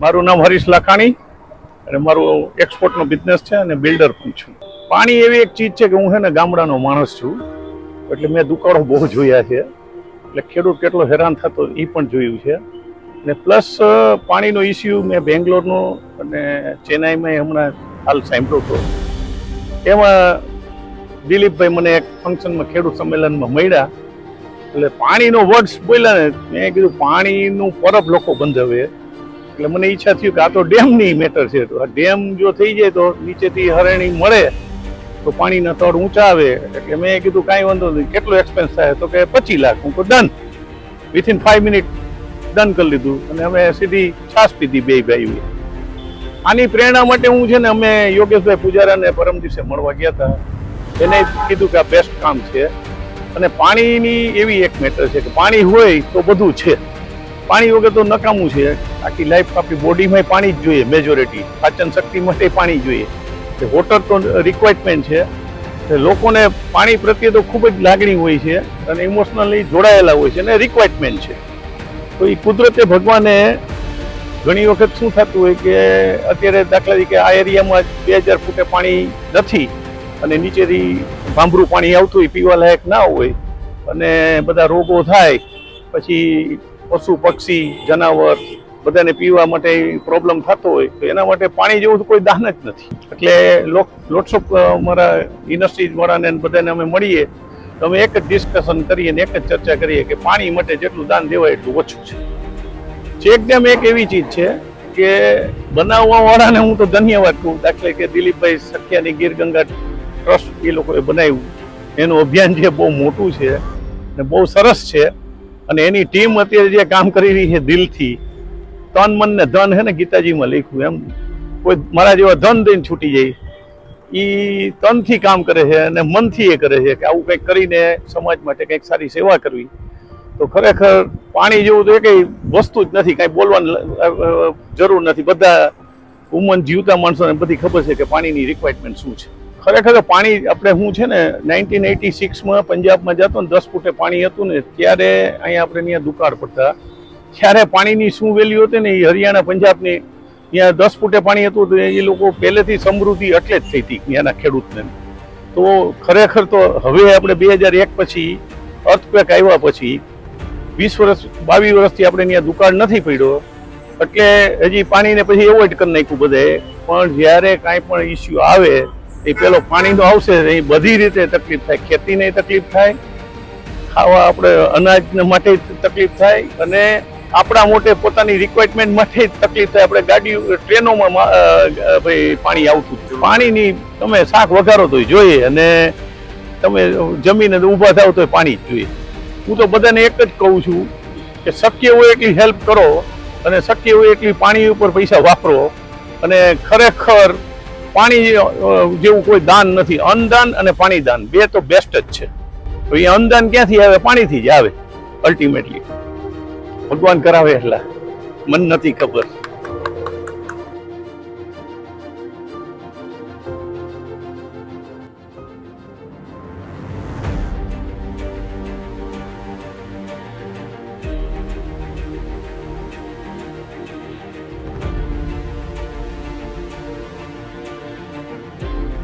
મારું નામ હરીશ લાખાણી અને મારું એક્સપોર્ટનો બિઝનેસ છે અને બિલ્ડર પણ છું. પાણી એવી એક ચીજ છે કે હું છે ને ગામડાનો માણસ છું, એટલે મેં દુકાળો બહુ જોયા છે. એટલે ખેડૂત કેટલો હેરાન થતો એ પણ જોયું છે. અને પ્લસ પાણીનો ઇસ્યુ મેં બેંગ્લોરનો અને ચેન્નાઈમાં હમણાં હાલ સાંભળ્યો હતો એમાં દિલીપભાઈ મને એક ફંક્શનમાં ખેડૂત સંમેલનમાં મળ્યા. એટલે પાણીનો વર્ડ્સ બોલ્યા ને, મેં કીધું પાણીનું પરબ લોકો બંધાવે. એટલે મને ઈચ્છા થયું કે આ તો ડેમની મેટર છે. તો આ ડેમ જો થઈ જાય તો નીચેથી હરણી મળે, તો પાણીના તળ ઊંચા આવે. એટલે મેં કીધું કાંઈ વાંધો નહીં. કેટલો એક્સપેન્સ થાય? તો કે પચીસ લાખ. હું તો done. Within five minute done કરી લીધું. અને અમે સીધી છાસ પીધી બે ભાઈ આની પ્રેરણા માટે હું છે ને, અમે યોગેશભાઈ પૂજારાને પરમ દિવસે મળવા ગયા હતા. એને કીધું કે આ બેસ્ટ કામ છે. અને પાણીની એવી એક મેટર છે કે પાણી હોય તો બધું છે. પાણી વગર તો નકામું છે. આખી લાઈફ આપણી બોડીમાં પાણી જ જોઈએ મેજોરિટી પાચન શક્તિ માટે પાણી જોઈએ. કે વોટર તો રિક્વાયરમેન્ટ છે. લોકોને પાણી પ્રત્યે તો ખૂબ જ લાગણી હોય છે અને ઇમોશનલી જોડાયેલા હોય છે અને રિક્વાયરમેન્ટ છે. તો એ કુદરતે ભગવાને ઘણી વખત શું થતું હોય કે અત્યારે દાખલા તરીકે આ એરિયામાં બે હજાર ફૂટે પાણી નથી અને નીચેથી ભાંભરું પાણી આવતું હોય, પીવા લાયક ના હોય અને બધા રોગો થાય, પછી પશુ, પક્ષી, જનાવર, બધાને પીવા માટે પ્રોબ્લેમ થતો હોય, તો એના માટે પાણી જેવું કોઈ દાન જ નથી. એટલે લોટ્સ ઓફ અમારા ઇન્ડસ્ટ્રીઝ વાળાને બધાને અમે મળીએ, તો અમે એક જ ડિસ્કશન કરીએ ને એક જ ચર્ચા કરીએ કે પાણી માટે જેટલું દાન દેવાય એટલું ઓછું છે. ચેકડેમ એક એવી ચીજ છે કે બનાવવા વાળાને હું તો ધન્યવાદ કહું, દાખલે કે દિલીપભાઈ સખિયાની ગીર ગંગા ટ્રસ્ટ એ લોકોએ બનાવ્યું. એનું અભિયાન જે બહુ મોટું છે ને બહુ સરસ છે અને એની ટીમ અત્યારે જે કામ કરી રહી છે દિલથી, તન, મન ને ધન હે ને ગીતાજીમાં લખ્યું એમ, કોઈ મારા જેવા ધન દઈને છૂટી જાય. એ તનથી કામ કરે છે અને મનથી એ કરે છે કે આવું કંઈક કરીને સમાજ માટે કંઈક સારી સેવા કરવી. તો ખરેખર પાણી જેવું તો એ કંઈ વસ્તુ જ નથી, કાંઈ બોલવાની જરૂર નથી. બધા ઉમન જીવતા માણસોને બધી ખબર છે કે પાણીની રિક્વાયરમેન્ટ શું છે. ખરેખર પાણી આપણે હું છે ને, નાઇન્ટીન એટી સિક્સમાં પંજાબમાં જતો ને દસ ફૂટે પાણી હતું ને, ત્યારે અહીંયા આપણે અહીંયા દુકાળ પડતા. ત્યારે પાણીની શું વેલ્યુ હતી ને, એ હરિયાણા પંજાબની, ત્યાં દસ ફૂટે પાણી હતું તો એ લોકો પહેલેથી સમૃદ્ધિ એટલે જ થઈ હતી ત્યાંના ખેડૂતને. તો ખરેખર તો હવે આપણે બે હજાર એક પછી અર્થક્વેક આવ્યા પછી, વીસ વર્ષ, બાવીસ વર્ષથી આપણે ત્યાં દુકાળ નથી પડ્યો. એટલે હજી પાણીને પછી એવોઇડ કરી નાખ્યું બધે. પણ જ્યારે કાંઈ પણ ઇસ્યુ આવે એ પેલો પાણીનો આવશે એ બધી રીતે તકલીફ થાય. ખેતીને તકલીફ થાય, ખાવા આપણે અનાજને માટે તકલીફ થાય અને આપણા મોટે પોતાની રિક્વાયરમેન્ટ માટે તકલીફ થાય. આપણે ગાડી ટ્રેનોમાં ભાઈ પાણી આવતું પાણીની તમે શાક વઘારો તો જોઈએ અને તમે જમીને ઊભા થાવ તો પાણી જ જોઈએ. હું તો બધાને એક જ કહું છું કે શક્ય હોય એટલી હેલ્પ કરો અને શક્ય હોય એટલી પાણી ઉપર પૈસા વાપરો અને ખરેખર પાણી જેવું કોઈ દાન નથી. અન્નદાન અને પાણી દાન બે તો બેસ્ટ જ છે. તો એ અન્નદાન ક્યાંથી આવે? પાણીથી જ આવે અલ્ટિમેટલી ભગવાન કરાવે એટલા. મન નથી ખબર.